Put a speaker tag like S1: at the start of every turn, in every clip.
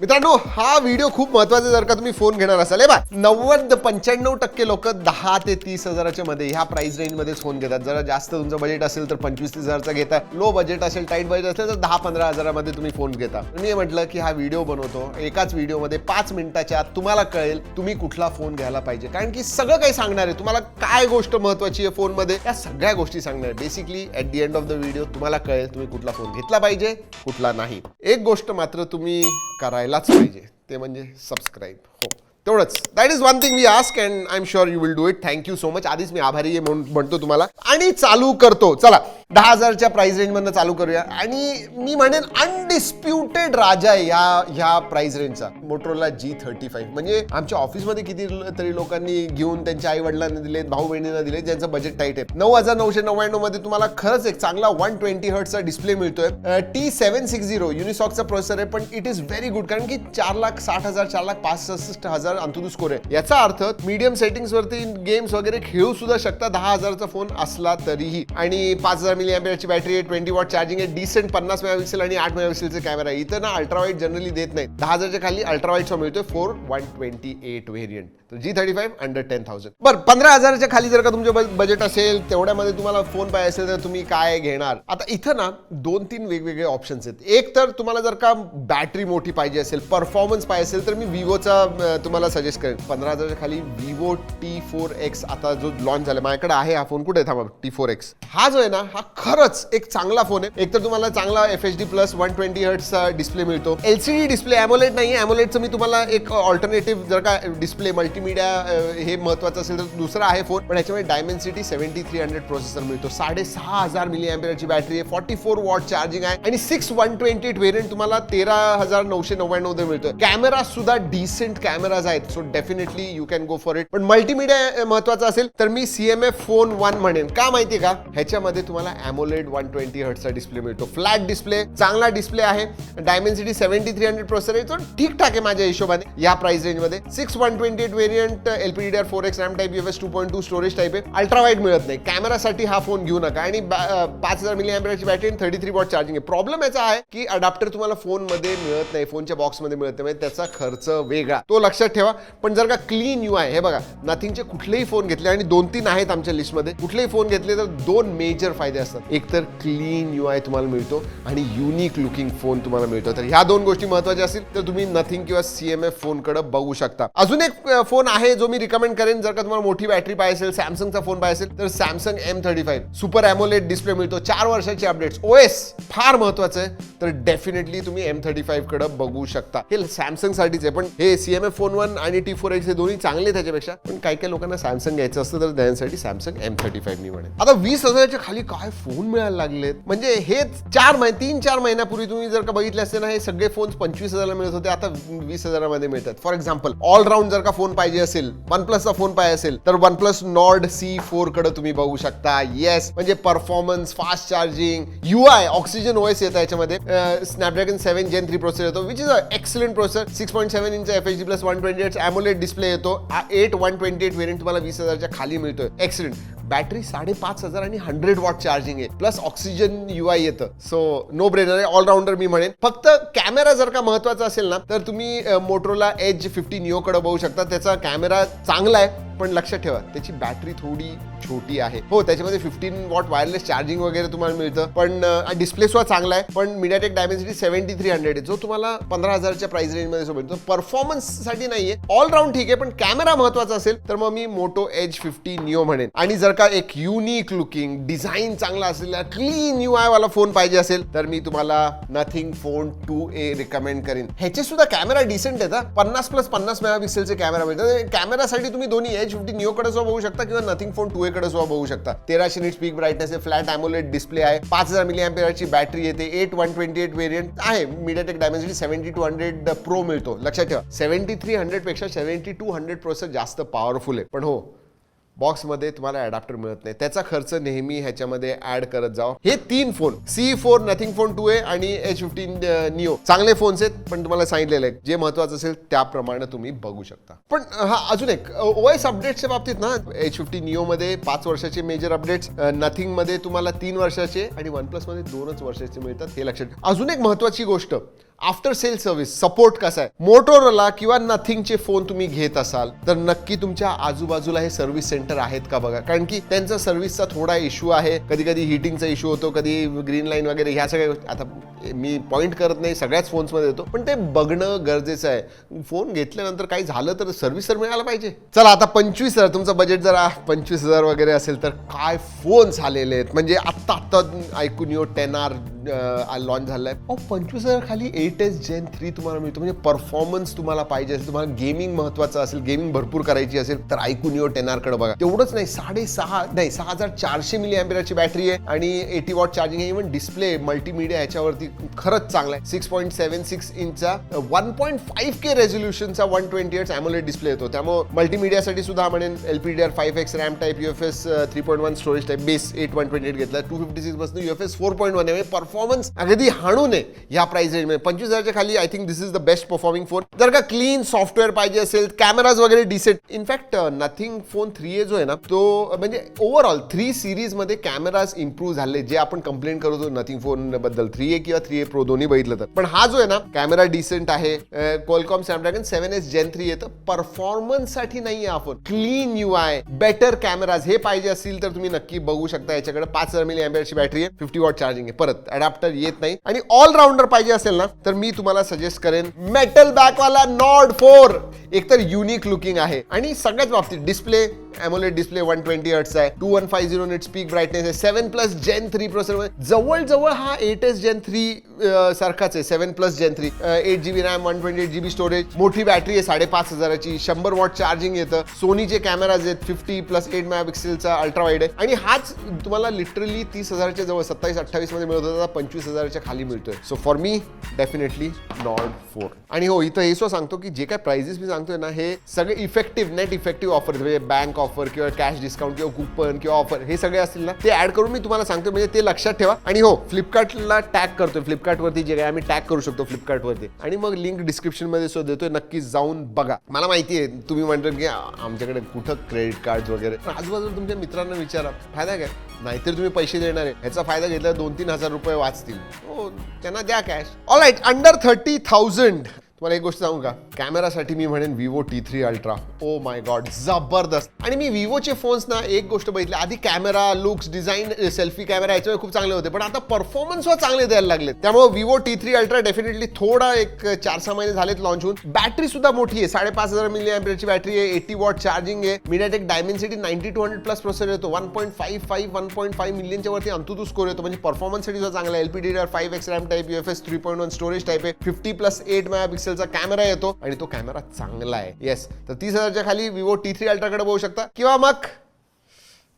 S1: मित्रांनो हा व्हिडिओ खूप महत्त्वाचा जर का तुम्ही फोन घेणार असाल. हे बा नव्वद पंच्याण्णव टक्के लोक दहा ते तीस हजाराच्या मध्ये ह्या प्राइस रेंजमध्येच फोन घेतात. जरा जास्त तुमचं बजेट असेल तर पंचवीस तीस हजारचा घेता. लो बजेट असेल टाईट बजेट असेल तर दहा पंधरा हजारामध्ये तुम्ही फोन घेता. मी म्हटलं की हा व्हिडिओ बनवतो. एकाच व्हिडिओमध्ये पाच मिनिटाच्या आत तुम्हाला कळेल तुम्ही कुठला फोन घ्यायला पाहिजे. कारण की सगळं काही सांगणार आहे. तुम्हाला काय गोष्ट महत्वाची आहे फोनमध्ये या सगळ्या गोष्टी सांगणार आहे. Basically at the end of the video तुम्हाला कळेल तुम्ही कुठला फोन घेतला पाहिजे कुठला नाही. एक गोष्ट मात्र तुम्ही करायलाच पाहिजे. ते म्हणजे सबस्क्राईब हो. तेवढंच. That is one thing we ask and I am sure you will do it thank you so much आधीच मी आभारी आहे म्हणून म्हणतो तुम्हाला. आणि चालू करतो. चला. दहा हजारच्या प्राइस रेंजमधनं चालू करूया. आणि मी म्हणेन अनडिस्प्युटेड राजा आहे या ह्या प्राइस रेंजचा मोटरोला जी थर्टी फाईव्ह म्हणजे आमच्या ऑफिसमध्ये किती तरी लोकांनी घेऊन त्यांच्या आई वडिलांना दिलेत भाऊ बहिणींना दिले ज्यांचं बजेट टाईट आहे. नऊ हजार नऊशे नव्याण्णवमध्ये तुम्हाला खरंच एक चांगला वन ट्वेंटी हर्टचा डिस्प्ले मिळतोय. टी सेव्हन सिक्स झिरो युनिसॉकचा प्रोसेसर आहे पण इट इज व्हेरी गुड कारण की चार लाख साठ हजार चार लाख पासष्ट हजार अंतुदू स्कोर आहे. याचा अर्थ मीडियम सेटिंग्स वरती गेम्स वगैरे खेळू सुद्धा शकता. दहा हजारचा फोन असला तरीही. आणि पाच हजार मिली ची बॅटरी आहे ट्वेंटी वॉट चार्जिंग आहे डिसेंट पन्नास मेगापिक्सेल आणि आठ मेगापिक्सेलचे कॅमेरा आहे. इथं ना अल्ट्रावाईट जनरली देत नाही दहा हजारच्या खाली अल्ट्रावाईटचा मिळतोय four one twenty eight variant तर G thirty five under ten thousand बरं पंधरा हजाराच्या खाली जर का तुमचं बजेट असेल तेवढ्यामध्ये तुम्हाला फोन पाहिजे असेल तर तुम्ही काय घेणार? आता इथं ना दोन तीन वेगवेगळे ऑप्शन्स आहेत. एक तर तुम्हाला जर का बॅटरी मोठी पाहिजे असेल परफॉर्मन्स पाहिजे असेल तर मी विवोचा तुम्हाला सजेस्ट करेन. पंधरा हजारच्या खाली विवो टी फोर एक्स आता जो लॉन्च झाला माझ्याकडे आहे हा फोन कुठे थांबा टी फोर एक्स हा जो आहे ना हा खरंच एक चांगला फोन आहे. एक तर तुम्हाला चांगला F H D plus one twenty हर्टचा display मिळतो. एलसीडी डिस्प्ले ॲमोलेट नाही अॅमोलेटचं मी तुम्हाला एक ऑल्टरनेटिव्ह जर का डिस्प्ले मल्टीमीडिया हे महत्वाचं असेल तर दुसरा आहे फोन. पण याच्यामध्ये Dimensity seventy three hundred processor मिळतो. साडेसहा हजार मिली अँपियरची बॅटरी आहे. फॉर्टी फोर वॉट चार्जिंग आहे. आणि six one twenty eight variant तुम्हाला तेरा हजार नऊशे नव्याण्णवमध्ये मिळतो कॅमेरा सुद्धा डिसेंट कॅमेराज आहेत. So definitely you can go for it पण मल्टीमीडिया महत्त्वाचा असेल तर मी सीएमएफ फोन वन म्हणेन. का माहिती का? ह्याच्यामध्ये तुम्हाला अॅमोलेड वन ट्वेंटी हर्टचा डिस्प्ले मिळतो. फ्लॅट डिस्प्ले चांगला डिस्प्ले आहे. Dimensity seventy three hundred processor आहे. तो ठीकठाक आहे माझ्या हिशोबाने या प्राइस रेंजमध्ये six one twenty eight variant LPD four X RAM type U S two point two storage type आहे. अल्ट्रावाईट मिळत नाही. कॅमेरासाठी हा फोन घेऊ नका. आणि पाच हजार मिली ची battery thirty three watt charging आहे. प्रॉब्लेम याचा आहे की अडॅप्टर तुम्हाला फोनमध्ये मिळत नाही. फोनच्या बॉक्समध्ये मिळत नाही. म्हणजे त्याचा खर्च वेगळा. तो लक्षात ठेवा. पण जर का क्लीन यू आहे हे बघा नथिंगचे कुठलेही फोन घेतले आणि दोन तीन आहेत आमच्या लिस्टमध्ये कुठलेही फोन घेतले तर दोन मेजर फायदे असतात. एक तर क्लीन यू आय तुम्हाला मिळतो आणि युनिक लुकिंग फोन तुम्हाला मिळतो. तर ह्या दोन गोष्टी महत्त्वाच्या असतील तर तुम्ही नथिंग किंवा सीएमएफ फोनकडे बघू शकता. अजून एक फोन फोन आहे जो मी रिकमेंड करेन. जर का तुम्हाला मोठी बॅटरी पाहिजे असेल सॅमसंगचा फोन पाहिजे असेल तर Samsung M thirty five super AMOLED display मिळतो. चार वर्षाचे अपडेट्स ओएस फार महत्वाचं आहे. तर डेफिनेटली तुम्ही एम थर्टी फाईव्हकडे बघू शकता. हे सॅमसंगसाठीच आहे पण हे एफ फोन वन आणि टी फोर एक्स हे दोन्ही चांगले आहेत त्याच्यापेक्षा. पण काही काही लोकांना सॅमसंग घ्यायचं असतं तर त्यांच्यासाठी सॅमसंग एम थर्टी फाईव्ह मी म्हणे आता वीस हजाराच्या खाली काय फोन मिळायला लागलेत? म्हणजे हे चार महिने तीन चार महिन्यापूर्वी तुम्ही जर का बघितले असते ना हे सगळे फोन पंचवीस हजारला मिळत होते आता वीस हजारामध्ये मिळतात. फॉर एक्झाम्पल ऑलराऊंड जर का फोन पाहिजे असेल वन प्लसचा फोन पाहिजे असेल तर वन प्लस नॉर्ड सी फोरकडे तुम्ही बघू शकता. येस म्हणजे performance fast charging U I Oxygen OS येतं याच्यामध्ये. Snapdragon seven gen three processor येतो which is a excellent processor six point seven inch F H D plus one twenty eight AMOLED display येतो. Eight one twenty eight variant तुम्हाला वीस हजारच्या खाली मिळतोय. Excellent battery साडेपाच हजार आणि हंड्रेड वॉट चार्जिंग आहे. प्लस ऑक्सिजन यू आय येतं. सो नो ब्रेनर आहे. ऑलराऊंडर मी म्हणेन. फक्त कॅमेरा जर का महत्त्वाचा असेल ना तर तुम्ही मोटरोला एज फिफ्टी निओकडे बघू शकता. त्याचा कॅमेरा चांगला आहे पण लक्षात ठेवा त्याची बॅटरी थोडी छोटी आहे. हो त्याच्यामध्ये फिफ्टीन वॉट वायरलेस चार्जिंग वगैरे तुम्हाला मिळतं. पण डिस्प्ले सुद्धा चांगला आहे. पण MediaTek Dimensity seventy three hundred आहे. जो तुम्हाला पंधरा हजारच्या प्राइस रेंजमध्ये जो मिळतो परफॉर्मन्ससाठी नाहीये. ऑलराऊंड ठीक आहे पण कॅमेरा महत्त्वाचा असेल तर मग मी मोटो एज फिफ्टी निओ म्हणेन. आणि जर का एक युनिक लुकिंग डिझाईन चांगला असलेला क्लीन यू आय वाला फोन पाहिजे असेल तर मी तुम्हाला nothing phone two A recommend करेन. ह्याचे सुद्धा कॅमेरा डिसेंट आहेत पन्नास प्लस पन्नास मेगापिक्सेलचे कॅमेरा मिळतात. कॅमेरासाठी तुम्ही दोन्ही एच फिफ्टी निओ कडे सुद्धा बघू शकता किंवा नथिंग फोन टू ए सुद्धा बघू शकता. तेराशे नीट पीक ब्राईटनेस आहे फ्लॅट अॅमोलेट डिस्प्ले आहे. पाच हजार मिली ची बॅटरी येते. Eight one twenty eight variant आहे. MediaTek Dimensity seventy two hundred pro मिळतो. लक्षात ठेवा. सेव्हन्टी थ्री हंड्रेडपेक्षा सेव्हन्टी टू हंड्रेड प्रोसेस जास्त पॉवरफुल आहे. पण हो बॉक्समध्ये तुम्हाला अडॅप्टर मिळत नाही. त्याचा खर्च नेहमी ह्याच्यामध्ये ऍड करत जावा हे तीन phone C four Nothing phone two A आणि एच फिफ्टीन निओ चांगले फोन्स आहेत पण तुम्हाला सांगितलेले आहे जे महत्वाचं असेल त्याप्रमाणे तुम्ही बघू शकता. पण हा अजून एक ओएस अपडेट्सच्या बाबतीत ना एच फिफ्टी निओ मध्ये पाच वर्षाचे मेजर अपडेट्स नथिंगमध्ये तुम्हाला तीन वर्षाचे आणि वन प्लसमध्ये दोनच वर्षाचे मिळतात हे लक्षात अजून एक महत्वाची गोष्ट. आफ्टर सेल सर्व्हिस सपोर्ट कसा आहे? मोटोरोला किंवा नथिंगचे फोन तुम्ही घेत असाल तर नक्की तुमच्या आजूबाजूला हे सर्व्हिस सेंटर आहेत का बघा? कारण की त्यांचा सर्व्हिसचा थोडा इश्यू आहे. कधी कधी हिटिंगचा इश्यू होतो कधी ग्रीन लाईन वगैरे ह्या सगळ्या गोष्टी- आता मी पॉईंट करत नाही सगळ्याच फोन्समध्ये येतो पण ते बघणं गरजेचं आहे. फोन घेतल्यानंतर काही झालं तर सर्व्हिस तर मिळायला पाहिजे. चला आता पंचवीस हजार तुमचं बजेट जरा पंचवीस हजार वगैरे असेल तर काय फोन्स आलेले आहेत? म्हणजे आत्ता आत्ता ऐकून येऊ टेन आर लॉन्च झालाय. पंचवीस हजार खाली लेटेस्ट जेन थ्री तुम्हाला मिळतो. म्हणजे परफॉर्मन्स तुम्हाला पाहिजे असेल तुम्हाला गेमिंग महत्वाचं असेल गेमिंग भरपूर करायची असेल तर ऐकून येऊ टेनारकडे बघा. तेवढंच नाही साडेसहा नाही सहा हजार चारशे मिली अँपियरची बॅटरी आहे आणि एटी वॉट चार्जिंग आहे. इव्हन डिस्प्ले मल्टीमीडिया याच्यावरती खरंच चांगला आहे. सिक्स पॉईंट सेव्हन सिक्स इंचचा one point five K रेझोल्युशनचा one twenty eight AMOLED display येतो. त्यामुळे मल्टीमीडियासाठी सुद्धा म्हणेन L P D R five X RAM type U F S three point one storage type base eight one twenty eight घेतला. Two fifty सिक्सपासून U F S four point one आहे. म्हणजे performance अगदी हाणून आहे या प्राइस रेंजमध्ये पंचवीस हजारच्या खाली I think this is the best performing phone जर का क्लीन सॉफ्टवेअर पाहिजे असेल कॅमेराज वगैरे decent in fact Nothing phone three A जो आहे ना तो म्हणजे ओव्हरऑल थ्री सिरीजमध्ये कॅमेराज इम्प्रूव्ह झाले. जे आपण कंप्लेंट करत होतो नथिंग फोनबद्दल थ्री ए किंवा थ्री ए प्रो दोन्ही बघितलं तर. पण हा जो आहे ना कॅमेरा डिसेंट आहे. Qualcomm Snapdragon seven S gen three येतं परफॉर्मन्ससाठी नाही आहे आपण clean U I better cameras हे पाहिजे असतील तर तुम्ही नक्की बघू शकता. याच्याकडे पाच हजार मिली अँपियरची बॅटरी आहे फिफ्टी वॉट चार्जिंग आहे. परत अडॅप्टर येत नाही. आणि ऑलराऊंडर पाहिजे असेल ना तर मी तुम्हाला सजेस्ट करेन मेटल बॅकवाला नॉड फोर एकतर युनिक लुकिंग आहे. आणि सगळ्याच बाबतीत display AMOLED display one twenty hertz आहे. Two one five zero nits peak brightness आहे. Seven plus gen three processor जवळजवळ हा एट एस जेन थ्री सारखाच आहे. Seven plus gen three eight G B RAM one twenty eight G B storage मोठी battery आहे साडेपाच हजाराची. शंभर वॉट चार्जिंग येतं. सोनीचे कॅमेराज आहेत. फिफ्टी प्लस एट मेगा पिक्सेलचा अल्ट्रा वाईड आहे. आणि हाच तुम्हाला लिटरली तीस हजारच्या जवळ सत्तावीस अठ्ठावीसमध्ये मिळत होता. पंचवीस हजारच्या खाली मिळतोय. So for me definitely Nord four आणि हो इथं हे सो सांगतो की जे काय प्राइजेस मी सांगतोय ना हे सगळे इफेक्टिव्ह नेट इफेक्टिव्ह ऑफर म्हणजे बँक ऑफर किंवा कॅश डिस्काउंट किंवा कुपन किंवा ऑफर हे सगळे असतील ना ते ऍड करून मी तुम्हाला सांगतो म्हणजे ते लक्षात ठेवा. आणि हो फ्लिपकार्टला टॅग करतोय. फ्लिपकार्टवरती जे काय आम्ही टॅग करू शकतो फ्लिपकार्टवरती आणि मग लिंक डिस्क्रिप्शनमध्ये सो देतोय. नक्की जाऊन बघा. मला माहिती आहे तुम्ही म्हणता की आमच्याकडे कुठं क्रेडिट कार्ड वगैरे. आजूबाजूला तुमच्या मित्रांना विचारा. फायदा काय? नाहीतर तुम्ही पैसे देणार आहे. ह्याचा फायदा घेतला दोन तीन हजार रुपये वाचतील. हो त्यांना द्या cash all right under thirty thousand तुम्हाला एक गोष्ट सांगू का? कॅमेरासाठी मी म्हणेन Vivo T three ultra oh my God जबरदस्त. आणि मी विवोचे फोन्स ना एक गोष्ट बघितली. आधी camera looks design selfie camera याच्यावर खूप चांगले होते. पण आता परफॉर्मन्सवर चांगले द्यायला लागले त्यामुळे Vivo T three ultra definitely थोडा एक चार सहा महिने झालेत लॉन्च होऊन. बॅटरी सुद्धा मोठी आहे. साडेपाच हजार मिली अँपियरची बॅटरी आहे. एटी वॉट चार्जिंग आहे. MediaTek Dimensity ninety two hundred plus processor येतो. One point five five one point five मिलियनच्या वरती अंतुतू स्कोर येतो. म्हणजे परफॉर्मन्ससाठी सुद्धा चांगला L P D five X RAM type U F S three point one storage type आहे. Fifty plus eight mega पिक्सेलचा camera येतो आणि तो कॅमेरा चांगला आहे. येस तर तीस हजारच्या खाली विवो टी थ्री अल्ट्राकडे बघू शकता. किंवा मग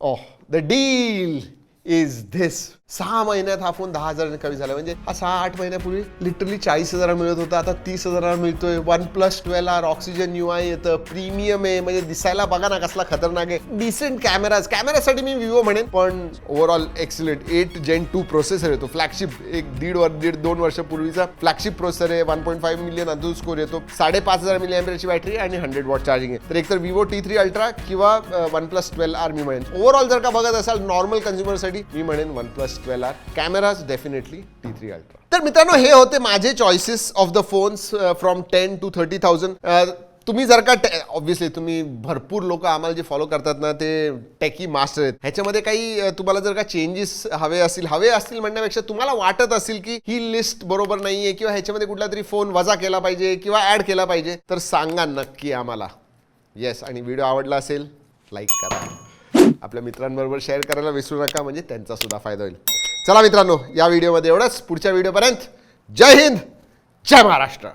S1: oh the deal is this सहा महिन्यात हा फोन दहा हजारांनी कमी झाला. म्हणजे हा सहा आठ महिन्यापूर्वी लिटरली चाळीस हजार मिळत होता. आता तीस हजाराला मिळतोय. OnePlus twelve R Oxygen U I येतं. प्रीमियम आहे. म्हणजे दिसायला बघा ना कसला खतरनाक आहे. डिसेंट कॅमेराज कॅमेरासाठी मी विवो म्हणेन. पण overall excellent eight Gen two processor येतो. फ्लॅगशिप एक दीड वर दीड दोन वर्षापूर्वीचा फ्लॅगशिप प्रोसेसर आहे. One point five million AnTuTu score येतो. साडेपाच हजार मिली अँपियरची बॅटरी आणि हंड्रेड वॉट चार्जिंग आहे. तर एकतर विवो टी थ्री अल्ट्रा किंवा वन प्लस ट्वेल्व आर मी म्हणेन. ओव्हरऑल जर का बघत असाल नॉर्मल कन्झ्युमरसाठी मी म्हणेन OnePlus twelve R cameras definitely T three ultra तर मित्रांनो हे होते माझे choices of the phones from ten to thirty thousand तुम्ही जर का ऑब्व्हियसली तुम्ही भरपूर लोक आम्हाला जे फॉलो करतात ना ते टेकी मास्टर आहेत. ह्याच्यामध्ये काही uh, तुम्हाला जर का चेंजेस हवे असतील हवे असतील म्हणण्यापेक्षा तुम्हाला वाटत असेल की ही लिस्ट बरोबर नाहीये किंवा ह्याच्यामध्ये कुठला तरी फोन वजा केला पाहिजे किंवा ऍड केला पाहिजे तर सांगा नक्की आम्हाला. येस आणि व्हिडिओ आवडला असेल लाईक करा. आपल्या मित्रांबरोबर शेअर करायला विसरू नका म्हणजे त्यांचा सुद्धा फायदा होईल. चला मित्रांनो या व्हिडिओमध्ये एवढंच. पुढच्या व्हिडिओपर्यंत जय हिंद जय महाराष्ट्र.